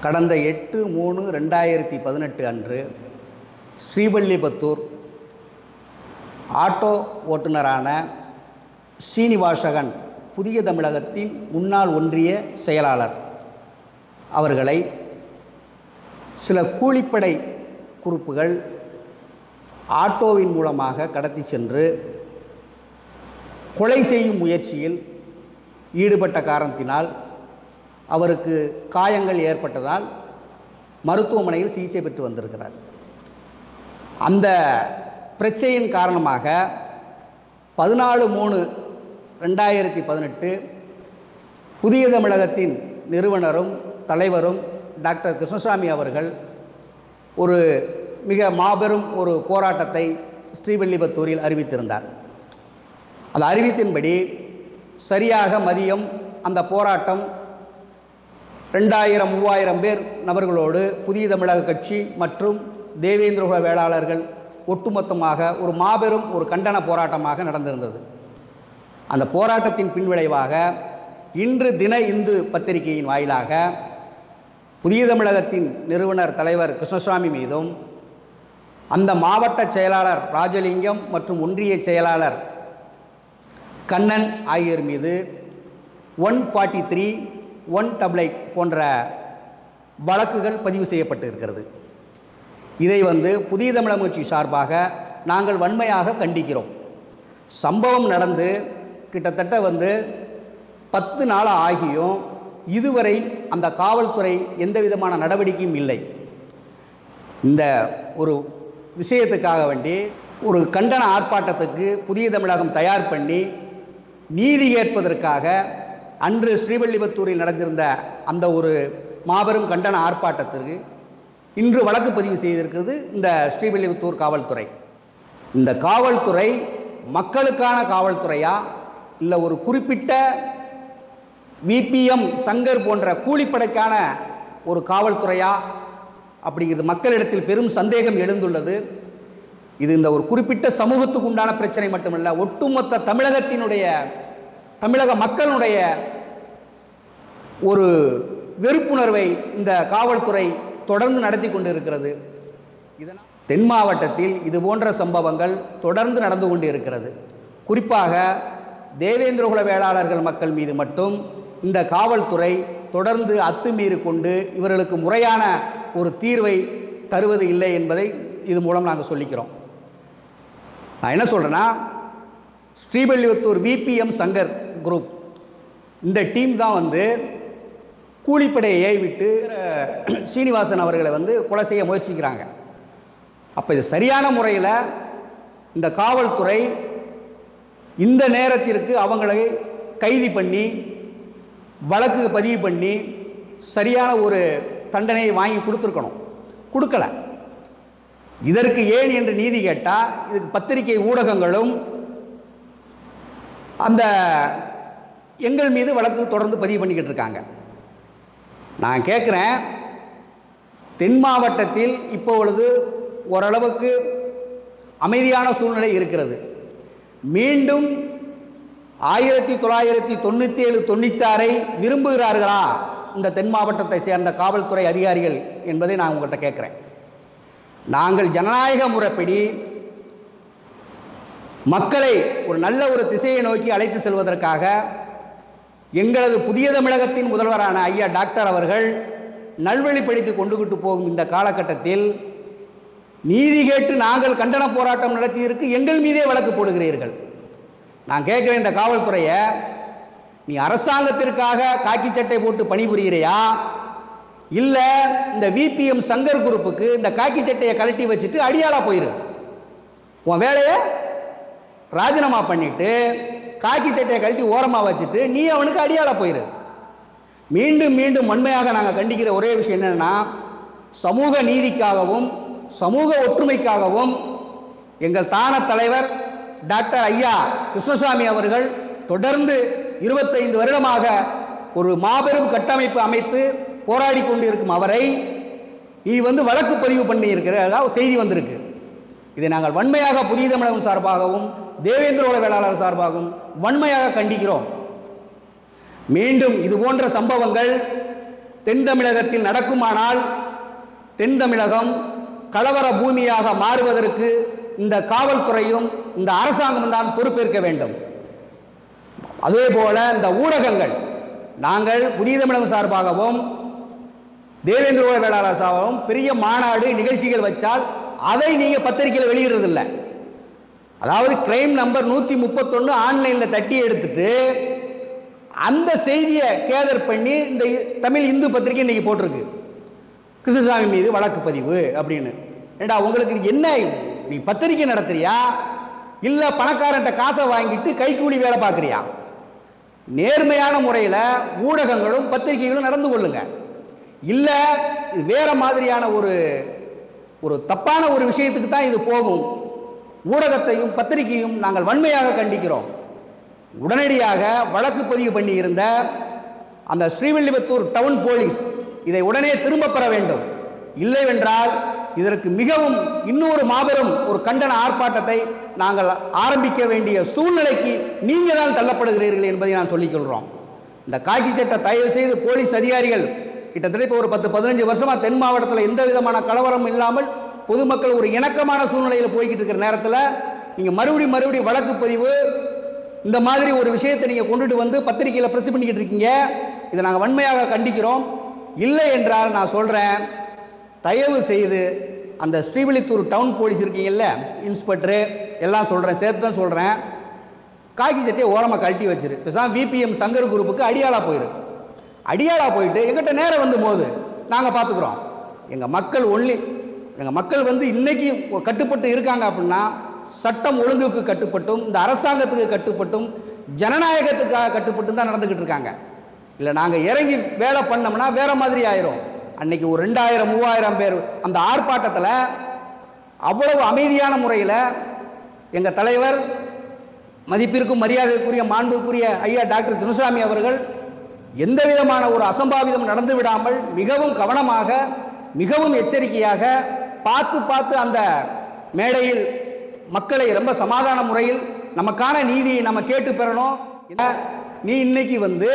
கடந்த எட்டு மூணு ரெண்டாயிரத்தி பதினெட்டு அன்று ஸ்ரீவல்லிபுத்தூர் ஆட்டோ ஓட்டுநரான ஸ்ரீனிவாசகன் புதிய தமிழகத்தின் முன்னாள் ஒன்றிய செயலாளர் அவர்களை சில கூலிப்படை குறிப்புகள் ஆட்டோவின் மூலமாக கடத்தி சென்று கொலை செய்யும் முயற்சியில் ஈடுபட்ட காரணத்தினால் அவருக்கு காயங்கள் ஏற்பட்டதால் மருத்துவமனையில் சிகிச்சை பெற்று வந்திருக்கிறார். அந்த பிரச்சனையின் காரணமாக பதினாலு மூணு ரெண்டாயிரத்தி பதினெட்டு புதிய தமிழகத்தின் நிறுவனரும் தலைவரும் டாக்டர் கிருஷ்ணசாமி அவர்கள் ஒரு மிக மாபெரும் ஒரு போராட்டத்தை ஸ்ரீவில்லிபுத்தூரில் அறிவித்திருந்தார். அந்த அறிவித்தின்படி சரியாக மதியம் அந்த போராட்டம் ரெண்டாயிரம் மூவாயிரம் பேர் நபர்களோடு புதிய தமிழக கட்சி மற்றும் தேவேந்திரகுல வேளாளர்கள் ஒட்டுமொத்தமாக ஒரு மாபெரும் ஒரு கண்டன போராட்டமாக நடந்திருந்தது. அந்த போராட்டத்தின் பின்விளைவாக இன்று தின இந்து பத்திரிகையின் வாயிலாக புதிய தமிழகத்தின் நிறுவனர் தலைவர் கிருஷ்ணசுவாமி மீதும் அந்த மாவட்ட செயலாளர் ராஜலிங்கம் மற்றும் ஒன்றிய செயலாளர் கண்ணன் ஆகியோர் மீது one forty three one double eight போன்ற வழக்குகள் பதிவு செய்யப்பட்டு இருக்கிறது இதை வந்து புதிய தமிழக கட்சி சார்பாக நாங்கள் வன்மையாக கண்டிக்கிறோம். சம்பவம் நடந்து கிட்டத்தட்ட வந்து பத்து நாள் ஆகியும் இதுவரை அந்த காவல்துறை எந்த விதமான நடவடிக்கையும் இல்லை. இந்த ஒரு விஷயத்துக்காக வேண்டி ஒரு கண்டன ஆர்ப்பாட்டத்துக்கு புதிய தமிழகம் தயார் பண்ணி நீதி கேட்பதற்காக அன்று ஸ்ரீவல்லிபுத்தூரில் நடந்திருந்த அந்த ஒரு மாபெரும் கண்டன ஆர்ப்பாட்டத்திற்கு இன்று வழக்கு பதிவு செய்திருக்கிறது இந்த ஸ்ரீவில்லிபுத்தூர் காவல்துறை. இந்த காவல்துறை மக்களுக்கான காவல்துறையா? இல்லை ஒரு குறிப்பிட்ட விபிஎம் சங்கர் போன்ற கூலிப்படைக்கான ஒரு காவல்துறையா? அப்படிங்கிறது மக்களிடத்தில் பெரும் சந்தேகம் எழுந்துள்ளது. இது இந்த ஒரு குறிப்பிட்ட சமூகத்துக்கு உண்டான பிரச்சனை மட்டுமல்ல ஒட்டுமொத்த தமிழகத்தினுடைய தமிழக மக்களுடைய ஒரு வெறுப்புணர்வை இந்த காவல்துறை தொடர்ந்து நடத்தி கொண்டு இருக்கிறது இதனால் தென் மாவட்டத்தில் இது போன்ற சம்பவங்கள் தொடர்ந்து நடந்து கொண்டு இருக்கிறது குறிப்பாக தேவேந்திரகுல வேளாளர்கள் மக்கள் மீது மட்டும் இந்த காவல்துறை தொடர்ந்து அத்துமீறி கொண்டு இவர்களுக்கு முறையான ஒரு தீர்வை தருவது இல்லை என்பதை இது மூலம் நாங்கள் சொல்லிக்கிறோம். நான் என்ன சொல்கிறேன்னா ஸ்ரீபெல்லிபுத்தூர் விபிஎம் சங்கர் குரூப் இந்த டீம் தான் வந்து கூலிப்படையை விட்டு ஸ்ரீனிவாசன் சீனிவாசன் அவர்களை வந்து கொலை செய்ய முயற்சிக்கிறாங்க. அப்போ இது சரியான முறையில் இந்த காவல்துறை இந்த நேரத்திற்கு அவங்களை கைது பண்ணி வழக்கு பதிவு பண்ணி சரியான ஒரு தண்டனையை வாங்கி கொடுத்துருக்கணும். கொடுக்கல. இதற்கு ஏன் என்று நீதி கேட்டால் இதுக்கு பத்திரிகை ஊடகங்களும் அந்த எங்கள் மீது வழக்கு தொடர்ந்து பதிவு பண்ணிக்கிட்டு இருக்காங்க. நான் கேட்குறேன் தென் மாவட்டத்தில் இப்பொழுது ஓரளவுக்கு அமைதியான சூழ்நிலை இருக்கிறது. மீண்டும் ஆயிரத்தி தொள்ளாயிரத்தி தொண்ணூற்றி ஏழு தொண்ணூத்தாறை விரும்புகிறார்களா? இந்த தென் மாவட்டத்தை சேர்ந்த காவல்துறை அதிகாரிகள் என்பதை நான் உங்கள்கிட்ட கேட்குறேன் நாங்கள் ஜனநாயக முறைப்படி மக்களை ஒரு நல்ல ஒரு திசையை நோக்கி அழைத்து செல்வதற்காக எங்களது புதிய தமிழகத்தின் முதல்வரான ஐயா டாக்டர் அவர்கள் நல்வழிப்படுத்தி கொண்டுகிட்டு போகும் இந்த காலகட்டத்தில் நீதி கேட்டு நாங்கள் கண்டன போராட்டம் நடத்தியதற்கு எங்கள் மீதே வழக்கு போடுகிறீர்கள். நான் கேட்குறேன் இந்த காவல்துறையை நீ அரசாங்கத்திற்காக காக்கி சட்டை போட்டு பணிபுரிகிறியா? இல்லை இந்த விபிஎம் சங்கர் குரூப்புக்கு இந்த காக்கி சட்டையை கழட்டி வச்சுட்டு அடியாளா போயிரு. உன் வேலையை ராஜினாமா பண்ணிட்டு காக்கி சட்டையை கழட்டி ஓரமாக வச்சுட்டு நீ அவனுக்கு அடியாள போயிரு. மீண்டும் மீண்டும் வன்மையாக நாங்கள் கண்டிக்கிற ஒரே விஷயம் என்னென்னா சமூக நீதிக்காகவும் சமூக ஒற்றுமைக்காகவும் எங்கள் தான தலைவர் டாக்டர் ஐயா கிருஷ்ணசாமி அவர்கள் தொடர்ந்து இருபத்தைந்து வருடமாக ஒரு மாபெரும் கட்டமைப்பு அமைத்து போராடி கொண்டிருக்கும் அவரை நீ வந்து வழக்கு பதிவு பண்ணி செய்தி வந்திருக்கு. இதை நாங்கள் வன்மையாக புதிய தமிழகம் சார்பாகவும் தேவேந்திரோட வேளாளர் சார்பாகவும் வன்மையாக கண்டிக்கிறோம். மீண்டும் இது போன்ற சம்பவங்கள் தென் தமிழகத்தில் நடக்குமானால் தென் தமிழகம் கலவர பூமியாக மாறுவதற்கு இந்த காவல்துறையும் இந்த அரசாங்கம் தான் பொறுப்பேற்க வேண்டும். அதே போல இந்த ஊடகங்கள் நாங்கள் புதிய தமிழகம் சார்பாகவும் தேவேந்திர வேளாளர் சார்பாகவும் பெரிய மாநாடு நிகழ்ச்சிகள் வச்சால் அதை நீங்கள் பத்திரிக்கையில் வெளியிடுறதில்லை. அதாவது கிரைம் நம்பர் நூற்றி முப்பத்தொன்று ஆன்லைனில் தட்டி எடுத்துட்டு அந்த செய்தியை கேதர் பண்ணி இந்த தமிழ் இந்து பத்திரிகை இன்னைக்கு போட்டிருக்கு. கிருஷ்ணசாமி மீது வழக்கு பதிவு அப்படின்னு. ஏண்டா உங்களுக்கு என்ன நீ பத்திரிக்கை நடத்துறியா? இல்லை பணக்காரன்ட்ட காசை வாங்கிட்டு கைக்கூலி வேலை பார்க்குறியா? நேர்மையான முறையில் ஊடகங்களும் பத்திரிகைகளும் நடந்து கொள்ளுங்க. இல்லை இது வேற மாதிரியான ஒரு ஒரு தப்பான ஒரு விஷயத்துக்கு தான் இது போகும். ஊடகத்தையும் பத்திரிகையும் நாங்கள் வன்மையாக கண்டிக்கிறோம். உடனடியாக வழக்கு பதிவு பண்ணியிருந்த அந்த ஸ்ரீவில்லிபுத்தூர் டவுன் போலீஸ் இதை உடனே திரும்ப பெற வேண்டும். இல்லைவென்றால் இதற்கு மிகவும் இன்னொரு மாபெரும் ஒரு கண்டன ஆர்ப்பாட்டத்தை நாங்கள் ஆரம்பிக்க வேண்டிய சூழ்நிலைக்கு நீங்கள் தான் தள்ளப்படுகிறீர்கள் என்பதை நான் சொல்லிக்கொள்கிறோம் இந்த காக்கி சட்டை தயவு செய்து போலீஸ் அதிகாரிகள் கிட்டத்தட்ட இப்போ ஒரு பத்து பதினஞ்சு வருஷமாக தென் மாவட்டத்தில் எந்த விதமான கலவரம் இல்லாமல் பொதுமக்கள் ஒரு இணக்கமான சூழ்நிலையில் போய்கிட்டு இருக்கிற நேரத்தில் நீங்கள் மறுபடியும் மறுபடியும் வழக்கு பதிவு இந்த மாதிரி ஒரு விஷயத்தை நீங்கள் கொண்டுட்டு வந்து பத்திரிகையில் ப்ரெஸ் பண்ணிக்கிட்டு இருக்கீங்க. இதை நாங்கள் வன்மையாக கண்டிக்கிறோம். இல்லை என்றால் நான் சொல்கிறேன் தயவு செய்து அந்த ஸ்ரீவில்லித்தூர் டவுன் போலீஸ் இருக்கீங்கல்ல இன்ஸ்பெக்டரு எல்லாம் சொல்கிறேன் சேர்த்து தான் சொல்கிறேன் காக்கி சட்டையை ஓரமாக கழட்டி வச்சிரு. பேசாம விபிஎம் சங்கர் குரூப்புக்கு அடியாளா போயிரு. அடியாளா போயிட்டு எங்கிட்ட நேரம் வந்து போது நாங்கள் பார்த்துக்குறோம் எங்கள் மக்கள் ஒன்லி எங்கள் மக்கள் வந்து இன்னைக்கு கட்டுப்பட்டு இருக்காங்க அப்படின்னா சட்டம் ஒழுங்குக்கு கட்டுப்பட்டும் இந்த அரசாங்கத்துக்கு கட்டுப்பட்டும் ஜனநாயகத்துக்காக கட்டுப்பட்டு தான் நடந்துக்கிட்டு இருக்காங்க. இல்லை நாங்கள் இறங்கி வேலை பண்ணோம்னா வேற மாதிரி ஆயிரும். அன்னைக்கு ஒரு ரெண்டாயிரம் மூவாயிரம் பேர் அந்த ஆர்ப்பாட்டத்தில் அவ்வளவு அமைதியான முறையில் எங்கள் தலைவர் மதிப்பிற்கும் மரியாதைக்குரிய மாண்புக்குரிய ஐயா டாக்டர் திருசாமி அவர்கள் எந்த விதமான ஒரு அசம்பாவிதம் நடந்து விடாமல் மிகவும் கவனமாக மிகவும் எச்சரிக்கையாக பார்த்து பார்த்து அந்த மேடையில் மக்களை ரொம்ப சமாதான முறையில் நமக்கான நீதியை நம்ம கேட்டு பெறணும். நீ இன்னைக்கு வந்து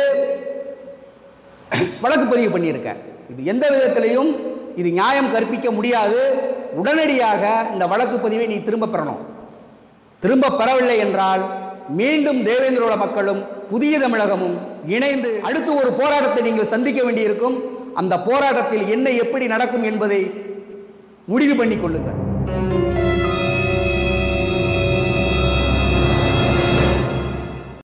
வழக்கு பதிவு பண்ணியிருக்க. இது எந்த விதத்திலையும் இது நியாயம் கற்பிக்க முடியாது. உடனடியாக இந்த வழக்கு பதிவை நீ திரும்ப பெறணும். திரும்ப பெறவில்லை என்றால் மீண்டும் தேவேந்திரோட மக்களும் புதிய தமிழகமும் இணைந்து அடுத்து ஒரு போராட்டத்தை நீங்கள் சந்திக்க வேண்டியிருக்கும். அந்த போராட்டத்தில் என்ன எப்படி நடக்கும் என்பதை முடிவு பண்ணிக் கொள்ளுங்கள்